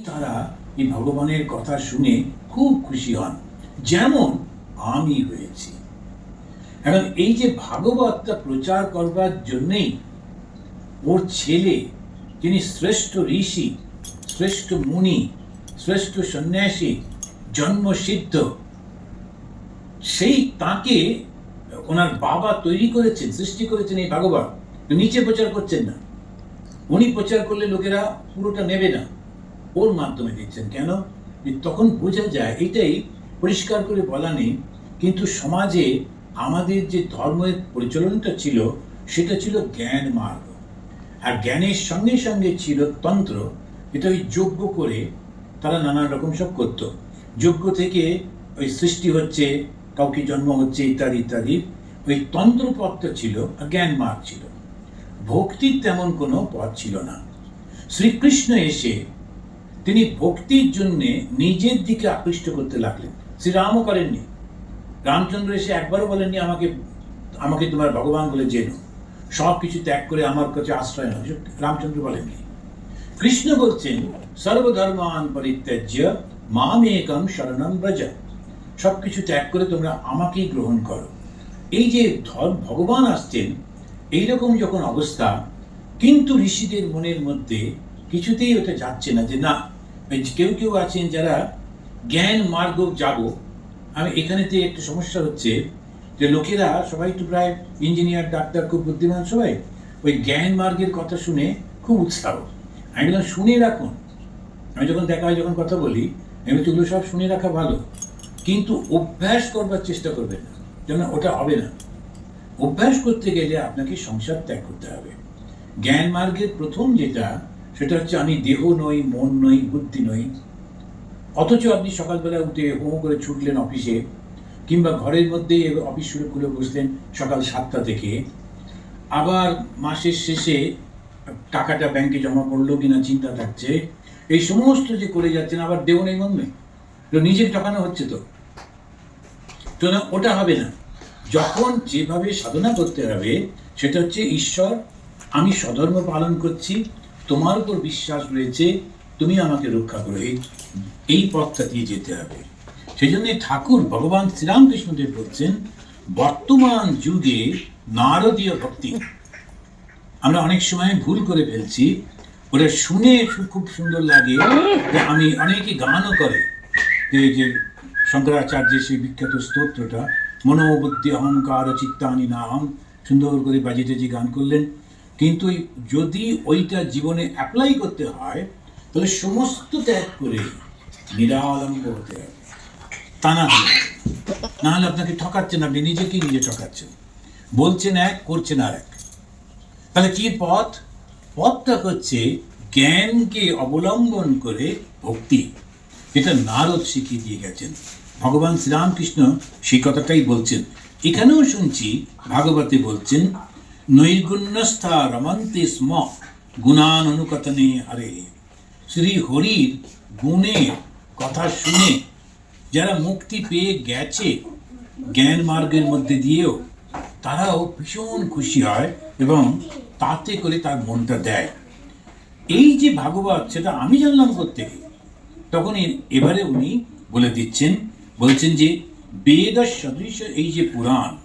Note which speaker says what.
Speaker 1: তারা এই ভগবানের কথা শুনে খুব খুশি হন, যেমন আমি হয়েছি। এখন এই যে ভাগবতটা প্রচার করবার জন্যেই ওর ছেলে, যিনি শ্রেষ্ঠ ঋষি, শ্রেষ্ঠ মুনি, শ্রেষ্ঠ সন্ন্যাসী, জন্মসিদ্ধ, সেই তাকে ওনার বাবা তৈরি করেছেন, সৃষ্টি করেছেন এই ভাগবত। নিচে প্রচার করছেন না। উনি প্রচার করলে লোকেরা পুরোটা নেবে না। ওর মাধ্যমে দিচ্ছেন। কেন? তখন বোঝা যায়, এটাই পরিষ্কার করে বলা নেই, কিন্তু সমাজে আমাদের যে ধর্মের পরিচালনটা ছিল, সেটা ছিল জ্ঞান মার্গ। আর জ্ঞানের সঙ্গে সঙ্গে ছিল তন্ত্র এটা ওই যজ্ঞ করে তারা নানান রকম সব করত। যজ্ঞ থেকে ওই সৃষ্টি হচ্ছে, কাউকে জন্ম হচ্ছে, ইত্যাদি ইত্যাদি। ওই তন্ত্র পথটা ছিল জ্ঞান মার্গ ছিল। ভক্তির তেমন কোনো পথ ছিল না। শ্রীকৃষ্ণ এসে তিনি ভক্তির জন্যে নিজের দিকে আকৃষ্ট করতে লাগলেন। শ্রীরামও করেননি। রামচন্দ্র এসে একবারও বলেননি, আমাকে আমাকে তোমার ভগবান বলে জেনো সব কিছু ত্যাগ করে আমার কাছে আশ্রয় নয় রামচন্দ্র বলেননি। কৃষ্ণ বলছেন, সর্বধর্মান পরিত্যাজ্য মামেকম শরণম ব্রজ। সব কিছু ত্যাগ করে তোমরা আমাকেই গ্রহণ করো। এই যে ধর ভগবান আসছেন, এইরকম যখন অবস্থা, কিন্তু ঋষিদের মনের মধ্যে কিছুতেই ওটা যাচ্ছে না যে না কেউ কেউ আছেন যারা জ্ঞান মার্গ যাব আমি এখানেতে একটু সমস্যা হচ্ছে যে লোকেরা সবাই তো প্রায় ইঞ্জিনিয়ার, ডাক্তার, খুব বুদ্ধিমান সবাই, ওই জ্ঞান মার্গের কথা শুনে খুব উৎসাহ। আমি বললাম, শুনে রাখুন। আমি যখন দেখা হয়, যখন কথা বলি, আমি ওগুলো সব শুনে রাখা ভালো, কিন্তু অভ্যাস করবার চেষ্টা করবেন না, যেন ওটা হবে না। অভ্যাস করতে গেলে আপনাকে সংসার ত্যাগ করতে হবে। জ্ঞান মার্গের প্রথম যেটা সেটা হচ্ছে আমি দেহ নই, মন নই, বুদ্ধি নই। অথচ আপনি সকালবেলা উঠে হো করে ছুটলেন অফিসে কিংবা ঘরের মধ্যেই অফিস শুরু করে বসলেন সকাল সাতটা থেকে। আবার মাসের শেষে টাকাটা ব্যাংকে জমা পড়ল কিনা চিন্তা থাকছে। এই সমস্ত যে করে যাচ্ছেন আবার দেহ নেই, মন নেই। তো নিজের টাকানো হচ্ছে তো। তো না, ওটা হবে না। যখন যেভাবে সাধনা করতে হবে, সেটা হচ্ছে ঈশ্বর, আমি স্বধর্ম পালন করছি তোমার উপর বিশ্বাস রয়েছে, তুমি আমাকে রক্ষা করো। এই এই পথটা দিয়ে যেতে হবে। সেই জন্য ঠাকুর ভগবান শ্রীরামকৃষ্ণদেব বলছেন, বর্তমান যুগে নারদীয় ভক্তি। আমরা অনেক সময় ভুল করে ফেলছি। ওটা শুনে খুব সুন্দর লাগে যে আমি অনেকে গানও করে। যে যে শঙ্করাচার্যের সেই বিখ্যাত স্তোত্রটা, মনোবুদ্ধি অহংকার চিত্তানি নাম সুন্দর করে বাজিতে যে গান করলেন। কিন্তু যদি ওইটা জীবনে অ্যাপ্লাই করতে হয়, তাহলে সমস্ত ত্যাগ করে নিরালম্ব হতে হবে। তা না হলে না হলে আপনাকে ঠকাচ্ছেন, আপনি নিজেকেই নিজে ঠকাচ্ছেন। বলছেন এক, করছেন আর এক। তাহলে কি পথ? পথটা হচ্ছে জ্ঞানকে অবলম্বন করে ভক্তি। এটা নারদ শিখিয়ে দিয়ে গেছেন। ভগবান শ্রীরামকৃষ্ণ সেই কথাটাই বলছেন। এখানেও শুনছি, ভাগবতে বলছেন নৈগুণ্যস্থা রমন্তে স্ম। গুণান অনুকথনে হরে। শ্রী হরির গুণের কথা শুনে, যারা মুক্তি পেয়ে গেছে জ্ঞান মার্গের মধ্যে দিয়েও, তারাও ভীষণ খুশি হয় এবং তাতে করে তার মনটা দেয়। এই যে ভাগবত, সেটা আমি জানলাম থেকে তখন এবারে উনি বলে দিচ্ছেন, বলছেন যে বেদ সদৃশ এই যে পুরাণ